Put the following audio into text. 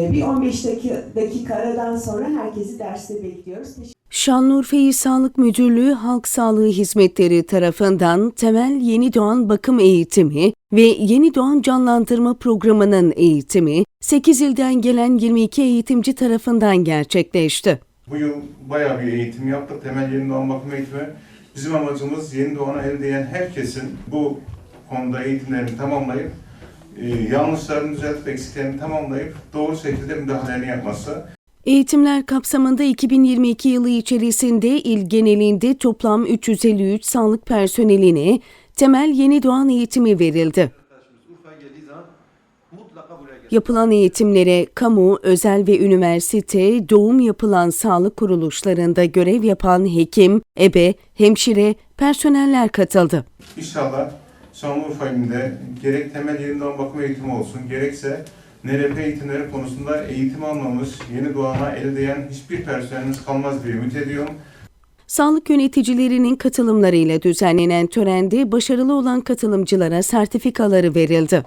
Bir 15 dakika, aradan sonra herkesi derste bekliyoruz. Şanlıurfa İl Sağlık Müdürlüğü Halk Sağlığı Hizmetleri tarafından temel yeni doğan bakım eğitimi ve yeni doğan canlandırma programının eğitimi 8 ilden gelen 22 eğitimci tarafından gerçekleşti. Bu yıl bayağı bir eğitim yaptık. Temel yeni doğan bakım eğitimi. Bizim amacımız yeni doğana el değen herkesin bu konuda eğitimlerini tamamlayıp yanlışlarını düzeltip eksiklerini tamamlayıp doğru şekilde müdahalelerini yapması. Eğitimler kapsamında 2022 yılı içerisinde il genelinde toplam 353 sağlık personeline temel yeni doğan eğitimi verildi. Yapılan eğitimlere kamu, özel ve üniversite, doğum yapılan sağlık kuruluşlarında görev yapan hekim, ebe, hemşire, personeller katıldı. İnşallah Şanlıurfa ilinde gerek temel yeni doğan bakım eğitimi olsun gerekse NRP eğitimleri konusunda eğitim almamış yeni doğana el değen hiçbir personelimiz kalmaz diye ümit ediyorum. Sağlık yöneticilerinin katılımlarıyla düzenlenen törende başarılı olan katılımcılara sertifikaları verildi.